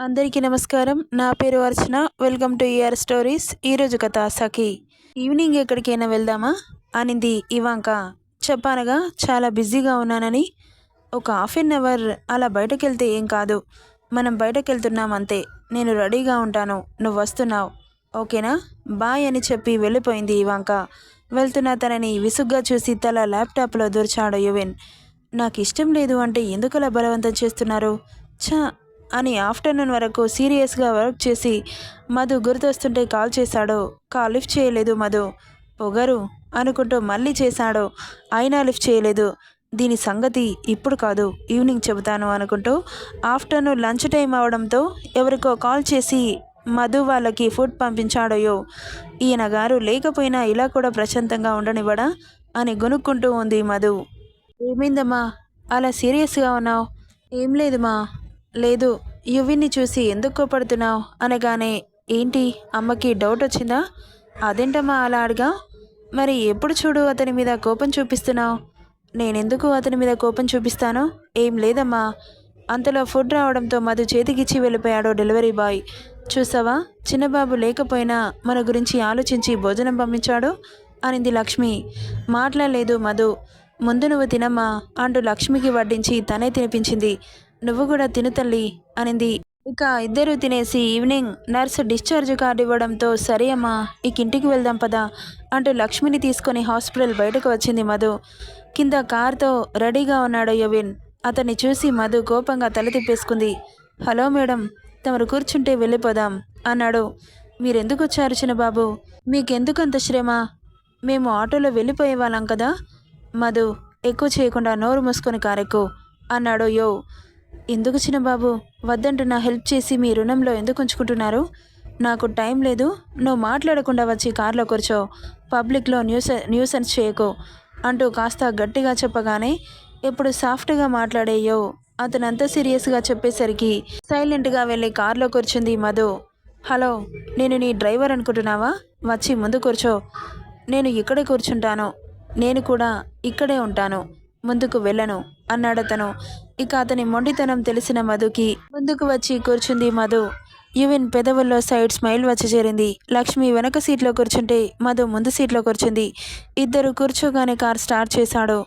అందరికీ నమస్కారం. నా పేరు Archana. Welcome to ear stories ఈరోజు కథ సఖీ. ఈవినింగ్ ఎక్కడికైనా వెళ్దామా? అనింది ఇవాంక. చెప్పానగా చాలా బిజీగా ఉన్నానని. ఒక హాఫ్ అన్ అవర్ అలా బయటకు వెళ్తే ఏం కాదు. మనం బయటకెళ్తున్నాం అంతే. నేను రెడీగా ఉంటాను. నువ్వు వస్తున్నావు. ఓకేనా? బాయ్ అని చెప్పి వెళ్ళిపోయింది ఇవాంక. వెళ్తున్న తనని విసుగ్గా చూసి తల ల్యాప్టాప్లో దూర్చాడు యువెన్. నాకు ఇష్టం లేదు అంటే ఎందుకలా బలవంతం చేస్తున్నారు? ఛా అని ఆఫ్టర్నూన్ వరకు సీరియస్గా వర్క్ చేసి మధు గుర్తొస్తుంటే కాల్ చేశాడు. కాల్ లిఫ్ట్ చేయలేదు మధు. పొగరు అనుకుంటూ మళ్ళీ చేశాడు. అయినా లిఫ్ట్ చేయలేదు. దీని సంగతి ఇప్పుడు కాదు. ఈవినింగ్ చెబుతాను అనుకుంటూ ఆఫ్టర్నూన్ లంచ్ టైం అవడంతో ఎవరికో కాల్ చేసి మధు వాళ్ళకి ఫుడ్ పంపించాడయో. ఈయన గారు లేకపోయినా ఇలా కూడా ప్రశాంతంగా ఉండనివ్వడా అని గొనుక్కుంటూ ఉంది మధు. ఏమైందమ్మా? అలా సీరియస్గా ఉన్నావు? ఏం లేదుమా? లేదు యువిని చూసి ఎందుకు కోపడుతున్నావు? అనగానే ఏంటి అమ్మకి డౌట్ వచ్చిందా? అదేంటమ్మా అలా అడిగా. మరి ఎప్పుడు చూడు అతని మీద కోపం చూపిస్తున్నావు? నేనెందుకు అతని మీద కోపం చూపిస్తాను? ఏం లేదమ్మా. అంతలో ఫుడ్ రావడంతో మధు చేతికిచ్చి వెళ్ళిపోయాడు డెలివరీ బాయ్. చూసావా? చిన్నబాబు లేకపోయినా మన గురించి ఆలోచించి భోజనం పంపించాడు? అనింది లక్ష్మి. మాట్లాడలేదు మధు. ముందు నువ్వు తినమ్మా అంటూ లక్ష్మికి వడ్డించి తనే తినిపించింది. నువ్వు కూడా తిను తల్లి అనింది. ఇక ఇద్దరు తినేసి ఈవినింగ్ నర్సు డిశ్చార్జ్ కార్డు ఇవ్వడంతో సరే అమ్మా ఇక ఇంటికి వెళ్దాం పదా అంటూ లక్ష్మిని తీసుకొని హాస్పిటల్ బయటకు వచ్చింది మధు. కింద కార్తో రెడీగా ఉన్నాడు యోవిన్ అతన్ని చూసి మధు కోపంగా తల తిప్పేసుకుంది. హలో మేడం తమరు కూర్చుంటే వెళ్ళిపోదాం అన్నాడు. మీరెందుకు వచ్చారు చిన్నబాబు? మీకెందుకు అంత శ్రమ? మేము ఆటోలో వెళ్ళిపోయే వాళ్ళం కదా? మధు ఎక్కువ చేయకుండా నోరు మూసుకొని కారెక్కు అన్నాడు యో. ఎందుకు చిన్నబాబు? నా హెల్ప్ చేసి మీ రుణంలో ఎందుకు ఉంచుకుంటున్నారు? నాకు టైం లేదు. నువ్వు మాట్లాడకుండా వచ్చి కార్లో కూర్చో. పబ్లిక్లో న్యూస్ న్యూసెన్స్ చేయకు. అంటూ కాస్త గట్టిగా చెప్పగానే ఇప్పుడు సాఫ్ట్గా మాట్లాడేయో అతనంత సీరియస్గా చెప్పేసరికి సైలెంట్గా వెళ్ళి కార్లో కూర్చుంది మధు. హలో నేను నీ డ్రైవర్ అనుకుంటున్నావా? వచ్చి ముందు కూర్చో. నేను ఇక్కడే కూర్చుంటాను. నేను కూడా ఇక్కడే ఉంటాను. ముందుకు వెళ్ళను అన్నాడతను ఇక అతని మొండితనం తెలిసిన మధుకి ముందుకు వచ్చి కూర్చుంది మధు. యువిన్ పెదవుల్లో సైడ్ స్మైల్ వచ్చి చేరింది. లక్ష్మి వెనక సీట్లో కూర్చుంటే మధు ముందు సీట్లో కూర్చుంది. ఇద్దరు కూర్చోగానే కార్ స్టార్ట్ చేశాడు.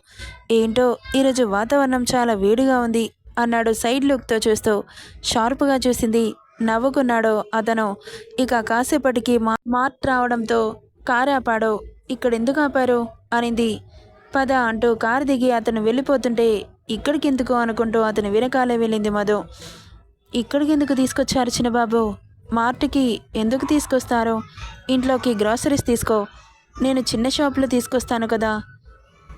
ఏంటో ఈరోజు వాతావరణం చాలా వేడిగా ఉంది అన్నాడు సైడ్ లుక్తో చూస్తూ. షార్ప్గా చూసింది నవ్వుకున్నాడు అతను. ఇక కాసేపటికి మా మార్ట్ రావడంతో కారు ఆపాడు. ఇక్కడ ఎందుకు ఆపారు? అనింది. పద అంటూ కారు దిగి అతను వెళ్ళిపోతుంటే ఇక్కడికెందుకు? అనుకుంటూ అతను వెనకాలే వెళ్ళింది మధు. ఇక్కడికెందుకు తీసుకొచ్చారు చిన్నబాబు? మార్ట్కి ఎందుకు తీసుకొస్తారు? ఇంట్లోకి గ్రాసరీస్ తీసుకో. నేను చిన్న షాప్లో తీసుకొస్తాను కదా.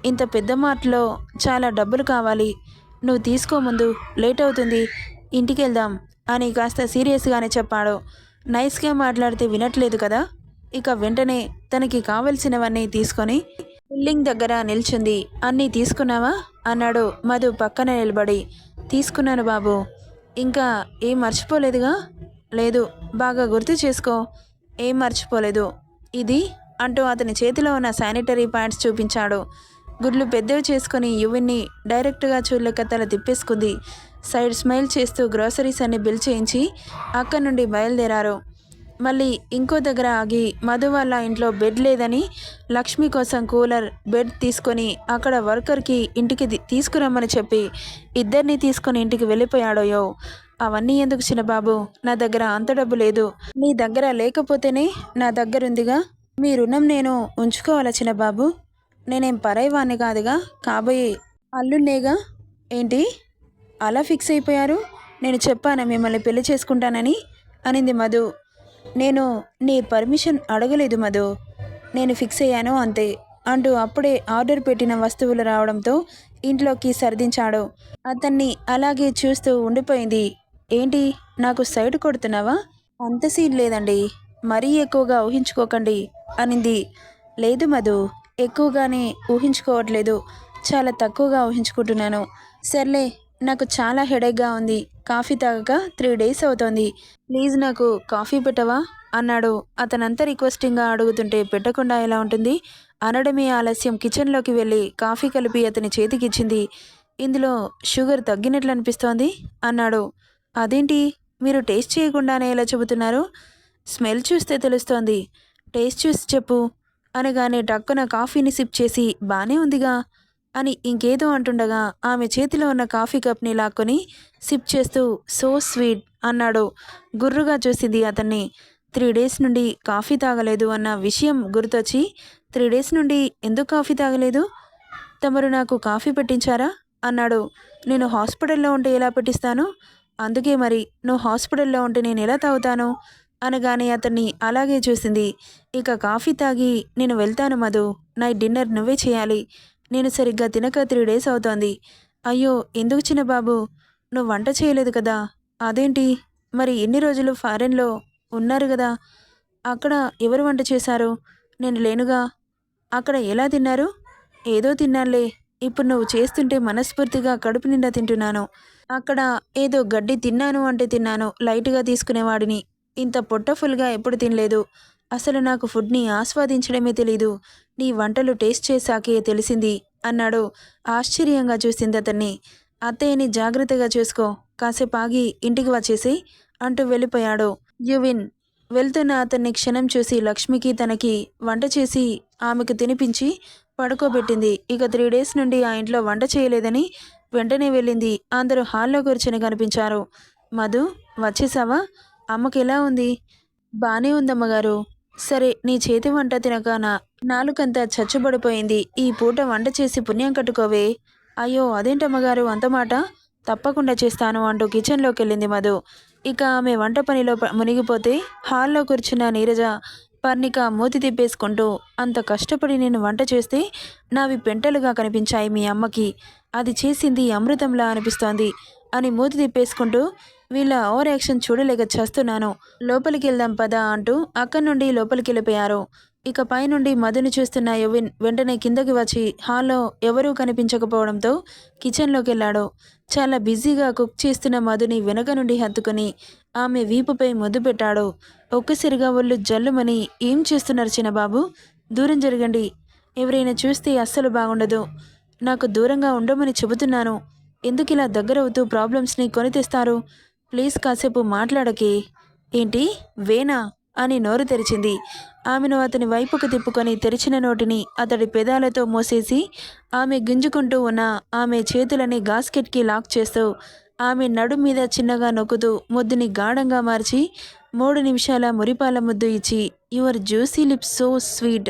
ఇంత పెద్ద మార్ట్లో చాలా డబ్బులు కావాలి. నువ్వు తీసుకో ముందు. లేట్ అవుతుంది. ఇంటికి వెళ్దాం అని కాస్త సీరియస్గానే చెప్పాడు. నైస్గా మాట్లాడితే వినట్లేదు కదా. ఇక వెంటనే తనకి కావలసినవన్నీ తీసుకొని బిల్డింగ్ దగ్గర నిల్చుంది. అన్నీ తీసుకున్నావా? అన్నాడు మధు పక్కన నిలబడి. తీసుకున్నాను బాబు. ఇంకా ఏం మర్చిపోలేదుగా? లేదు బాగా గుర్తు చేసుకో. ఏం మర్చిపోలేదు. ఇది అంటూ అతని చేతిలో ఉన్న శానిటరీ ప్యాడ్స్ చూపించాడు. గుడ్లు పెద్దవి చేసుకొని యువిన్ని డైరెక్ట్గా చూడలేక తల తిప్పేసుకుంది. సైడ్ స్మైల్ చేస్తూ గ్రోసరీస్ అన్ని బిల్ చేయించి అక్కడి నుండి బయలుదేరారు. మళ్ళీ ఇంకో దగ్గర ఆగి మధు వాళ్ళ ఇంట్లో బెడ్ లేదని లక్ష్మి కోసం కూలర్ బెడ్ తీసుకొని అక్కడ వర్కర్కి ఇంటికి తీసుకురమ్మని చెప్పి ఇద్దరిని తీసుకొని ఇంటికి వెళ్ళిపోయాడోయో అవన్నీ ఎందుకు చిన్నబాబు? నా దగ్గర అంత డబ్బు లేదు. నీ దగ్గర లేకపోతేనే నా దగ్గర ఉందిగా మీ రుణం నేను ఉంచుకోవాలా చిన్నబాబు? నేనేం పరైవాణ్ణి కాదుగా? కాబోయే అల్లున్నేగా ఏంటి? అలా ఫిక్స్ అయిపోయారు? నేను చెప్పాను మిమ్మల్ని పెళ్ళి చేసుకుంటానని? అనింది మధు. నేను నీ పర్మిషన్ అడగలేదు మధు. నేను ఫిక్స్ అయ్యాను అంతే. అంటూ అప్పుడే ఆర్డర్ పెట్టిన వస్తువులు రావడంతో ఇంట్లోకి సర్దించాడు. అతన్ని అలాగే చూస్తూ ఉండిపోయింది. ఏంటి నాకు సైడ్ కొడుతున్నావా? అంత సీన్ లేదండి. మరీ ఎక్కువగా ఊహించుకోకండి అనింది. లేదు మధు ఎక్కువగానే ఊహించుకోవట్లేదు. చాలా తక్కువగా ఊహించుకుంటున్నాను. సర్లే నాకు చాలా హెడేక్గా ఉంది. కాఫీ తాగక త్రీ డేస్ అవుతోంది. ప్లీజ్ నాకు కాఫీ పెట్టవా? అన్నాడు. అతనంతా రిక్వెస్టింగ్గా అడుగుతుంటే పెట్టకుండా ఎలా ఉంటుంది? అనడమే ఆలస్యం. కిచెన్లోకి వెళ్ళి కాఫీ కలిపి అతని చేతికిచ్చింది. ఇందులో షుగర్ తగ్గినట్లు అనిపిస్తోంది? అన్నాడు. అదేంటి? మీరు టేస్ట్ చేయకుండానే ఎలా చెబుతున్నారు? స్మెల్ చూస్తే తెలుస్తోంది. టేస్ట్ చూసి చెప్పు. అనగానే టక్కున కాఫీని సిప్ చేసి బానే ఉందిగా. అని ఇంకేదో అంటుండగా ఆమె చేతిలో ఉన్న కాఫీ కప్ని లాక్కొని సిప్ చేస్తూ సో స్వీట్ అన్నాడు. గుర్రుగా చూసింది అతన్ని. త్రీ డేస్ నుండి కాఫీ తాగలేదు అన్న విషయం గుర్తొచ్చి త్రీ డేస్ నుండి ఎందుకు కాఫీ తాగలేదు? తమరు నాకు కాఫీ పెట్టించారా? అన్నాడు. నేను హాస్పిటల్లో ఉంటే ఎలా పెట్టిస్తాను? అందుకే మరి నువ్వు హాస్పిటల్లో ఉంటే నేను ఎలా తాగుతాను? అనగానే అతన్ని అలాగే చూసింది. ఇక కాఫీ తాగి నేను వెళ్తాను మధు. నైట్ డిన్నర్ నువ్వే చేయాలి. నేను సరిగ్గా తినక త్రీ డేస్ అవుతోంది. అయ్యో ఎందుకు చిన్న బాబు నువ్వు వంట చేయలేదు కదా? అదేంటి? మరి ఎన్ని రోజులు ఫారెన్లో ఉన్నారు కదా? అక్కడ ఎవరు వంట చేశారు? నేను లేనుగా. అక్కడ ఎలా తిన్నారు? ఏదో తిన్నానులే. ఇప్పుడు నువ్వు చేస్తుంటే మనస్ఫూర్తిగా కడుపు నిండా తింటున్నాను. అక్కడ ఏదో గడ్డి తిన్నాను అంటే తిన్నాను లైట్గా తీసుకునేవాడిని. ఇంత పొట్ట ఫుల్గా ఎప్పుడు తినలేదు. అసలు నాకు ఫుడ్ని ఆస్వాదించడమే తెలీదు. నీ వంటలు టేస్ట్ చేశాకే తెలిసింది అన్నాడు ఆశ్చర్యంగా చూసింది అతన్ని. అత్తయ్యని జాగ్రత్తగా చూసుకో కాసేపు ఆగి ఇంటికి వచ్చేసి అంటూ వెళ్ళిపోయాడు. యువిన్ వెళ్తున్న అతన్ని క్షణం చూసి లక్ష్మికి తనకి వంట చేసి ఆమెకు తినిపించి పడుకోబెట్టింది. ఇక త్రీ డేస్ నుండి ఆ ఇంట్లో వంట చేయలేదని వెంటనే వెళ్ళింది. అందరూ హాల్లో కూర్చొని కనిపించారు. మధు వచ్చేసావా? అమ్మకి ఎలా ఉంది? బానే ఉందమ్మగారు. సరే నీ చేతి వంట తినక నా నాలుకంతా చచ్చుబడిపోయింది. ఈ పూట వంట చేసి పుణ్యం కట్టుకోవే. అయ్యో అదేంటమ్మగారు అంత మాట? తప్పకుండా చేస్తాను అంటూ కిచెన్లోకి వెళ్ళింది మధు. ఇక ఆమె వంట పనిలో మునిగిపోతే హాల్లో కూర్చున్న నీరజ పర్ణిక మూతి తిప్పేసుకుంటూ అంత కష్టపడి నేను వంట చేస్తే నావి పెంటలుగా కనిపించాయి మీ అమ్మకి. అది చేసింది అమృతంలా అనిపిస్తోంది అని మూతి తిప్పేసుకుంటూ వీళ్ళ ఓవర్ యాక్షన్ చూడలేక చేస్తున్నాను. లోపలికి వెళ్దాం పదా అంటూ అక్కడి నుండి లోపలికి వెళ్ళిపోయారు. ఇక పైనుండి మధుని చూస్తున్న యువిన్ వెంటనే కిందకి వచ్చి హాల్లో ఎవరూ కనిపించకపోవడంతో కిచెన్లోకి వెళ్ళాడు. చాలా బిజీగా కుక్ చేస్తున్న మధుని వెనక నుండి హత్తుకుని ఆమె వీపుపై ముద్దు పెట్టాడు. ఒక్కసారిగా ఒళ్ళు జల్లుమని ఏం చేస్తున్నారు చిన్నబాబు? దూరం జరగండి. ఎవరైనా చూస్తే అస్సలు బాగుండదు. నాకు దూరంగా ఉండమని చెబుతున్నాను. ఎందుకు ఇలా దగ్గరవుతూ ప్రాబ్లమ్స్ని కొని తెస్తారు? ప్లీజ్ కాసేపు మాట్లాడకే. ఏంటి? వేనా అని నోరు తెరిచింది. ఆమెను అతని వైపుకు తిప్పుకొని తెరిచిన నోటిని అతడి పెదాలతో మోసేసి ఆమె గుంజుకుంటూ ఉన్న ఆమె చేతులని గాస్కెట్కి లాక్ చేస్తూ ఆమె నడు మీద చిన్నగా నొక్కుతూ ముద్దుని గాఢంగా మార్చి మూడు నిమిషాల మురిపాల ముద్దు ఇచ్చి your juicy lips so sweet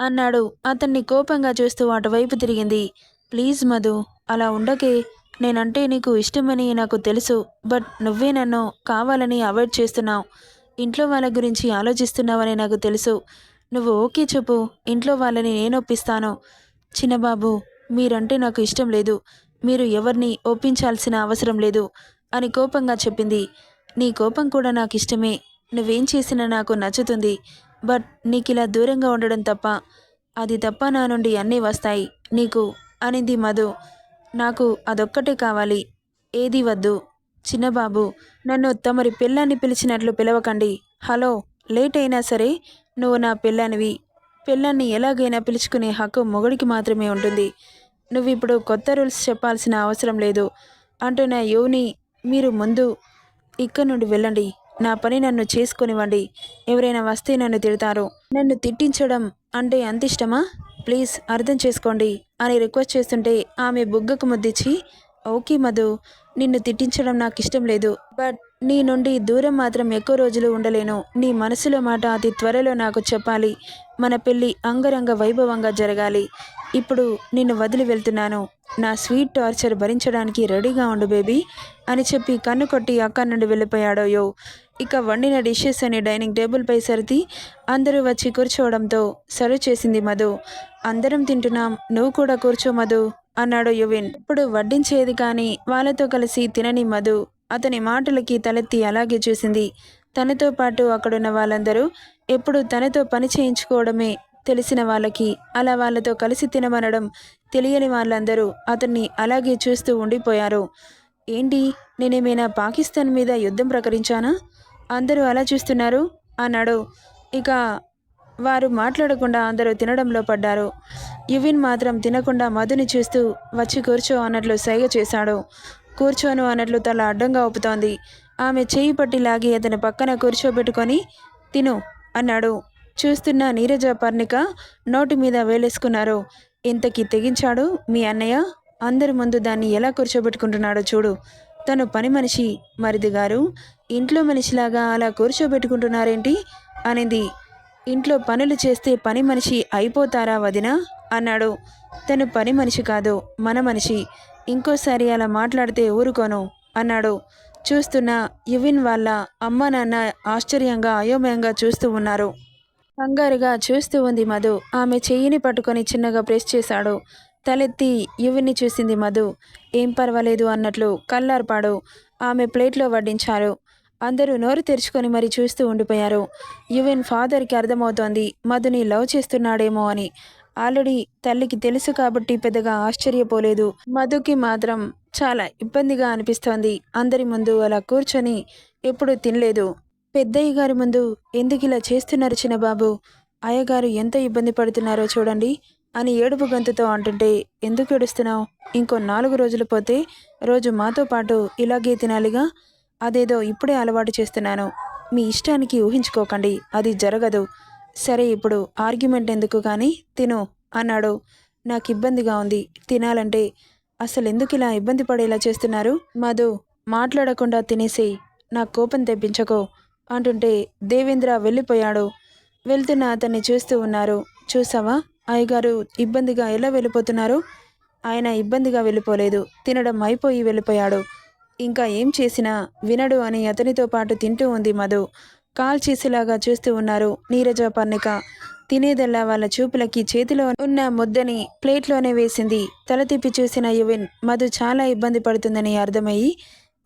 అన్నాడు. అతన్ని కోపంగా చూస్తూ అటువైపు తిరిగింది. ప్లీజ్ మధు అలా ఉండకే. నేనంటే నీకు ఇష్టమని నాకు తెలుసు బట్ నువ్వే నన్ను కావాలని అవాయిడ్ చేస్తున్నావు. ఇంట్లో వాళ్ళ గురించి ఆలోచిస్తున్నావని నాకు తెలుసు. నువ్వు ఓకే చెప్పు ఇంట్లో వాళ్ళని నేను ఒప్పిస్తాను. చిన్నబాబు మీరంటే నాకు ఇష్టం లేదు. మీరు ఎవరిని ఒప్పించాల్సిన అవసరం లేదు అని కోపంగా చెప్పింది. నీ కోపం కూడా నాకు ఇష్టమే. నువ్వేం చేసినా నాకు నచ్చుతుంది బట్ నీకు ఇలా దూరంగా ఉండడం తప్ప. అది తప్ప నా నుండి అన్నీ వస్తాయి నీకు అనింది మధు. నాకు అదొక్కటే కావాలి. ఏది వద్దు. చిన్నబాబు నన్ను తమరి పిల్లాన్ని పిలిచినట్లు పిలవకండి. హలో లేట్ అయినా సరే నువ్వు నా పిల్లానివి పిల్లాన్ని ఎలాగైనా పిలుచుకునే హక్కు మొగుడికి మాత్రమే ఉంటుంది. నువ్వు ఇప్పుడు కొత్త రూల్స్ చెప్పాల్సిన అవసరం లేదు. అంటున్న యువని మీరు ముందు ఇక్కడ నుండి వెళ్ళండి. నా పని నన్ను చేసుకొనివ్వండి. ఎవరైనా వస్తే నన్ను తిడతారు. నన్ను తిట్టించడం అంటే అంత ఇష్టమా ప్లీజ్ అర్థం చేసుకోండి అని రిక్వెస్ట్ చేస్తుంటే ఆమె బుగ్గకు ముద్దిచ్చి ఓకే మధు నిన్ను తిట్టించడం నాకు ఇష్టం లేదు బట్ నీ నుండి దూరం మాత్రం ఎక్కువ రోజులు ఉండలేను. నీ మనసులో మాట అతి త్వరలో నాకు చెప్పాలి. మన పెళ్ళి అంగరంగ వైభవంగా జరగాలి. ఇప్పుడు నిన్ను వదిలి వెళ్తున్నాను. నా స్వీట్ టార్చర్ భరించడానికి రెడీగా ఉండు బేబీ అని చెప్పి కన్ను కొట్టి అక్కడి నుండి వెళ్ళిపోయాడో యో. ఇక వండిన డిషెస్ అని డైనింగ్ టేబుల్పై సరిది అందరూ వచ్చి కూర్చోవడంతో సర్వ్ చేసింది మధు. అందరం తింటున్నాం నువ్వు కూడా కూర్చో మధు అన్నాడు యువిన్. ఇప్పుడు వడ్డించేది కానీ వాళ్ళతో కలిసి తినని మధు అతని మాటలకి తలెత్తి అలాగే చూసింది. తనతో పాటు అక్కడున్న వాళ్ళందరూ ఎప్పుడు తనతో పని చేయించుకోవడమే తెలిసిన వాళ్ళకి అలా వాళ్ళతో కలిసి తినమనడం తెలియని వాళ్ళందరూ అతన్ని అలాగే చూస్తూ ఉండిపోయారు. ఏంటి నేనేమైనా పాకిస్తాన్ మీద యుద్ధం ప్రకటించానా? అందరూ అలా చూస్తున్నారు? అన్నాడు. ఇక వారు మాట్లాడకుండా అందరూ తినడంలో పడ్డారు. యువిన్ మాత్రం తినకుండా మధుని చూస్తూ వచ్చి కూర్చో అన్నట్లు సైగ చేశాడు. కూర్చోను అన్నట్లు తల అడ్డంగా ఊపుతోంది. ఆమె చేయి పట్టి లాగి అతని పక్కన కూర్చోబెట్టుకొని తిను అన్నాడు. చూస్తున్న నీరజ పర్ణిక నోటి మీద వేలేసుకున్నారు. ఇంతకీ తెగించాడు మీ అన్నయ్య? అందరి ముందు దాన్ని ఎలా కూర్చోబెట్టుకుంటున్నాడో చూడు. తను పని మనిషి మరిది గారు. ఇంట్లో మనిషిలాగా అలా కూర్చోబెట్టుకుంటున్నారేంటి? అనేది. ఇంట్లో పనులు చేస్తే పని మనిషి అయిపోతారా వదిన? అన్నాడు. తను పని మనిషి కాదు మన మనిషి. ఇంకోసారి అలా మాట్లాడితే ఊరుకోను అన్నాడు. చూస్తున్న యువిన్ వాళ్ళ అమ్మ నాన్న ఆశ్చర్యంగా అయోమయంగా చూస్తూ ఉన్నారు. కంగారుగా చూస్తూ ఉంది మధు. ఆమె చెయ్యిని పట్టుకొని చిన్నగా ప్రెస్ చేశాడు. తలెత్తి యువిని చూసింది మధు. ఏం పర్వాలేదు అన్నట్లు కల్లార్పాడు ఆమె ప్లేట్లో వడ్డించారు. అందరూ నోరు తెరుచుకొని మరి చూస్తూ ఉండిపోయారు. యువన్ ఫాదర్కి అర్థమవుతోంది మధుని లవ్ చేస్తున్నాడేమో అని. ఆల్రెడీ తల్లికి తెలుసు కాబట్టి పెద్దగా ఆశ్చర్యపోలేదు. మధుకి మాత్రం చాలా ఇబ్బందిగా అనిపిస్తోంది. అందరి ముందు అలా కూర్చొని ఎప్పుడు తినలేదు. పెద్దయ్య గారి ముందు ఎందుకు ఇలా చేస్తున్నారు చిన్నబాబు? అయ్యగారు ఎంత ఇబ్బంది పడుతున్నారో చూడండి అని ఏడుపు గొంతుతో అంటుంటే ఎందుకు ఏడుస్తున్నావు? ఇంకో నాలుగు రోజులు పోతే రోజు మాతో పాటు ఇలాగే తినాలిగా? అదేదో ఇప్పుడే అలవాటు చేస్తున్నాను. మీ ఇష్టానికి ఊహించుకోకండి అది జరగదు. సరే ఇప్పుడు ఆర్గ్యుమెంట్ ఎందుకు కానీ తిను అన్నాడు. నాకు ఇబ్బందిగా ఉంది తినాలంటే అసలు ఎందుకు ఇలా ఇబ్బంది పడేలా చేస్తున్నారు? మధు మాట్లాడకుండా తినేసి నా కోపం తెప్పించకో. అంటుంటే దేవేంద్ర వెళ్ళిపోయాడు. వెళ్తున్న అతన్ని చూస్తూ ఉన్నారు. చూసావా? అయ్యగారు ఇబ్బందిగా ఎలా వెళ్ళిపోతున్నారు? ఆయన ఇబ్బందిగా వెళ్ళిపోలేదు. తినడం అయిపోయి వెళ్ళిపోయాడు. ఇంకా ఏం చేసినా వినడు అని అతనితో పాటు తింటూ ఉంది మధు. కాల్ చేసేలాగా చూస్తూ ఉన్నారు నీరజ పర్ణిక. తినేదల్లా వాళ్ళ చూపులకి చేతిలో ఉన్న ముద్దని ప్లేట్లోనే వేసింది. తల తిప్పి చూసిన యువిన్ మధు చాలా ఇబ్బంది పడుతుందని అర్థమయ్యి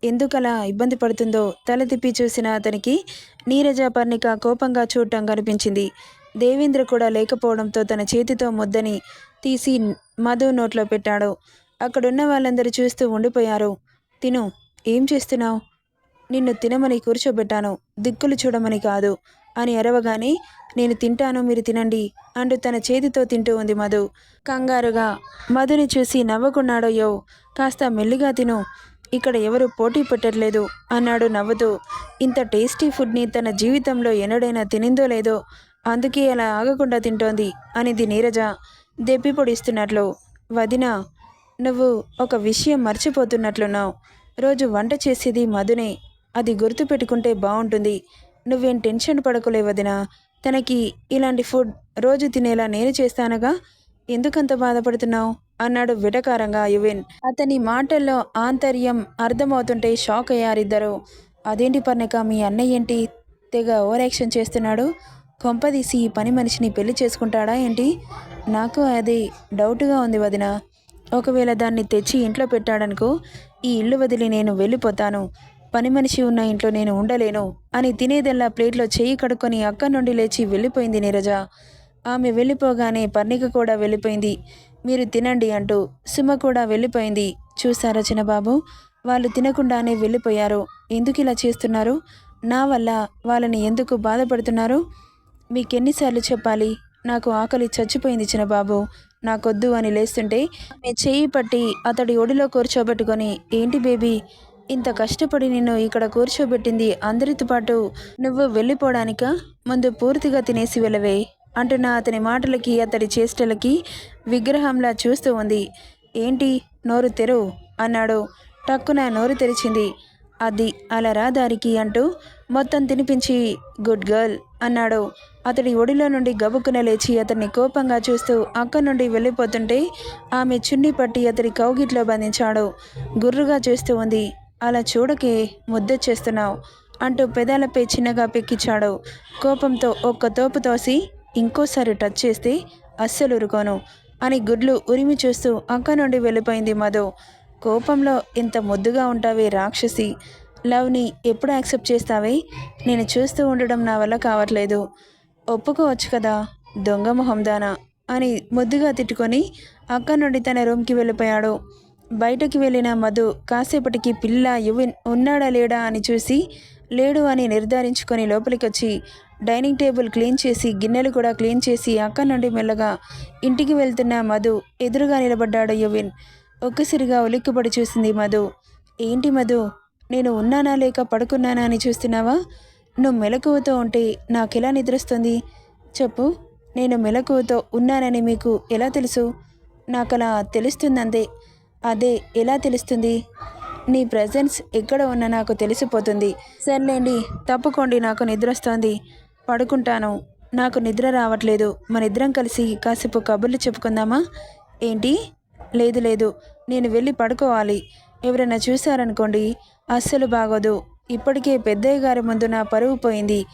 ఎందుకలా ఇబ్బంది పడుతుందో తల తిప్పి చూసిన అతనికి నీరజ పర్ణిక కోపంగా చూడటం కనిపించింది. దేవేంద్ర కూడా లేకపోవడంతో తన చేతితో ముద్దని తీసి మధు నోట్లో పెట్టాడు. అక్కడున్న వాళ్ళందరూ చూస్తూ ఉండిపోయారు. తిను ఏం చేస్తున్నావు? నిన్ను తినమని కూర్చోబెట్టాను దిక్కులు చూడమని కాదు. అని అరవగానే నేను తింటాను మీరు తినండి అంటూ తన చేతితో తింటూ ఉంది మధు. కంగారుగా మధుని చూసి నవ్వుకున్నాడోయో కాస్త మెల్లిగా తిను. ఇక్కడ ఎవరు పోటీ పెట్టట్లేదు అన్నాడు నవ్వుతూ. ఇంత టేస్టీ ఫుడ్ని తన జీవితంలో ఎన్నడైనా తినిందో లేదో అందుకే అలా ఆగకుండా తింటోంది అనేది నీరజ దెప్పి పొడిస్తున్నట్లు. వదిన నువ్వు ఒక విషయం మర్చిపోతున్నట్లున్నావు. రోజు వంట చేసేది మధునే. అది గుర్తు పెట్టుకుంటే బాగుంటుంది నువ్వేం టెన్షన్ పడకులే వదిన. తనకి ఇలాంటి ఫుడ్ రోజు తినేలా నేను చేస్తానగా ఎందుకంత బాధపడుతున్నావు? అన్నాడు విటకారంగా యువిన్. అతని మాటల్లో ఆంతర్యం అర్థమవుతుంటే షాక్ అయ్యారిద్దరు. అదేంటి పర్ణిక మీ అన్నయ్య ఏంటి? తెగ ఓవర్ యాక్షన్ చేస్తున్నాడు. కొంపదీసి ఈ పని మనిషిని పెళ్ళి చేసుకుంటాడా ఏంటి? నాకు అది డౌట్గా ఉంది వదిన. ఒకవేళ దాన్ని తెచ్చి ఇంట్లో పెట్టాడనుకో ఈ ఇల్లు వదిలి నేను వెళ్ళిపోతాను. పని మనిషి ఉన్న ఇంట్లో నేను ఉండలేను అని తినేదల్లా ప్లేట్లో చేయి కడుక్కొని అక్కడి నుండి లేచి వెళ్ళిపోయింది నీరజ. ఆమె వెళ్ళిపోగానే పర్ణిక కూడా వెళ్ళిపోయింది. మీరు తినండి అంటూ సుమ కూడా వెళ్ళిపోయింది. చూసారా చిన్నబాబు? వాళ్ళు తినకుండానే వెళ్ళిపోయారు. ఎందుకు ఇలా చేస్తున్నారు? నా వల్ల వాళ్ళని ఎందుకు బాధపడుతున్నారు? మీకెన్నిసార్లు చెప్పాలి? నాకు ఆకలి చచ్చిపోయింది చిన్నబాబు. నాకొద్దు అని లేస్తుంటే మీ చెయ్యి పట్టి అతడి ఒడిలో కూర్చోబెట్టుకొని ఏంటి బేబీ? ఇంత కష్టపడి నిన్ను ఇక్కడ కూర్చోబెట్టింది అందరితో పాటు నువ్వు వెళ్ళిపోవడానిక ముందు పూర్తిగా తినేసి వెళ్ళవే. అంటున్న అతని మాటలకి అతడి చేష్టలకి విగ్రహంలా చూస్తూ ఉంది. ఏంటి? నోరు తెరువు అన్నాడు. టక్కున నోరు తెరిచింది. అది అలా రాదారికి అంటూ మొత్తం తినిపించి గుడ్ గర్ల్ అన్నాడు. అతడి ఒడిలో నుండి గబుక్కున లేచి అతన్ని కోపంగా చూస్తూ అక్కడి నుండి వెళ్ళిపోతుంటే ఆమె చున్ని పట్టి అతడి కౌగిట్లో బంధించాడు. గుర్రుగా చూస్తూ ఉంది. అలా చూడకే ముద్దొచ్చేస్తున్నావు అంటూ పెదాలపై చిన్నగా పెక్కించాడు. కోపంతో ఒక్క తోపు తోసి ఇంకోసారి టచ్ చేస్తే అస్సలు ఉరుకోను అని గుడ్లు ఉరిమి చూస్తూ అక్క నుండి వెళ్ళిపోయింది మధు. కోపంలో ఇంత ముద్దుగా ఉంటావే రాక్షసి. లవ్ని ఎప్పుడు యాక్సెప్ట్ చేస్తావే? నేను చూస్తూ ఉండడం నా వల్ల కావట్లేదు. ఒప్పుకోవచ్చు కదా? దొంగ మొహందానా? అని ముద్దుగా తిట్టుకొని అక్క నుండి తన రూమ్కి వెళ్ళిపోయాడు. బయటకి వెళ్ళిన మధు కాసేపటికి పిల్ల యువిన్ ఉన్నాడా లేడా అని చూసి లేడు అని నిర్ధారించుకొని లోపలికి వచ్చి డైనింగ్ టేబుల్ క్లీన్ చేసి గిన్నెలు కూడా క్లీన్ చేసి అక్క నుండి మెల్లగా ఇంటికి వెళ్తున్న మధు ఎదురుగా నిలబడ్డాడు యువిన్. ఒక్కసిరిగా ఉలిక్కిపడి చూసింది మధు. ఏంటి మధు? నేను ఉన్నానా లేక పడుకున్నానా అని చూస్తున్నావా? నువ్వు మెలకువతో ఉంటే నాకెలా నిద్రస్తుంది? చెప్పు. నేను మెలకువతో ఉన్నానని మీకు ఎలా తెలుసు? నాకు అలా తెలుస్తుందంతే. అదే ఎలా తెలుస్తుంది? నీ ప్రజెన్స్ ఎక్కడ ఉన్నా నాకు తెలిసిపోతుంది. సర్లేండి తప్పుకోండి నాకు నిద్ర వస్తోంది పడుకుంటాను. నాకు నిద్ర రావట్లేదు. మన ఇద్దరం కలిసి కాసేపు కబుర్లు చెప్పుకుందామా? ఏంటి? లేదు లేదు. నేను వెళ్ళి పడుకోవాలి. ఎవరైనా చూశారనుకోండి అస్సలు బాగోదు. ఇప్పటికే పెద్దయ్య గారి ముందు నా పరువు పోయింది.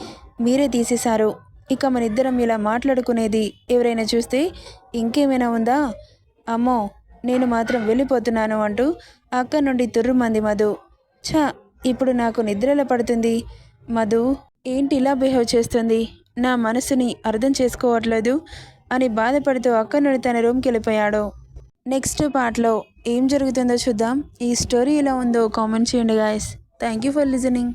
మీరే తీసేశారు. ఇక మన ఇద్దరం ఇలా మాట్లాడుకునేది ఎవరైనా చూస్తే ఇంకేమైనా ఉందా? అమ్మో నేను మాత్రం వెళ్ళిపోతున్నాను అంటూ అక్కడి నుండి తుర్రుమంది మధు. ఛ ఇప్పుడు నాకు నిద్రలో పడుతుంది. మధు ఏంటి ఇలా బిహేవ్ చేస్తుంది? నా మనసుని అర్థం చేసుకోవట్లేదు అని బాధపడుతూ అక్కడి నుండి తన రూమ్కి వెళ్ళిపోయాడు. నెక్స్ట్ పార్ట్లో ఏం జరుగుతుందో చూద్దాం. ఈ స్టోరీ ఎలా ఉందో కామెంట్ చేయండి guys thank you for listening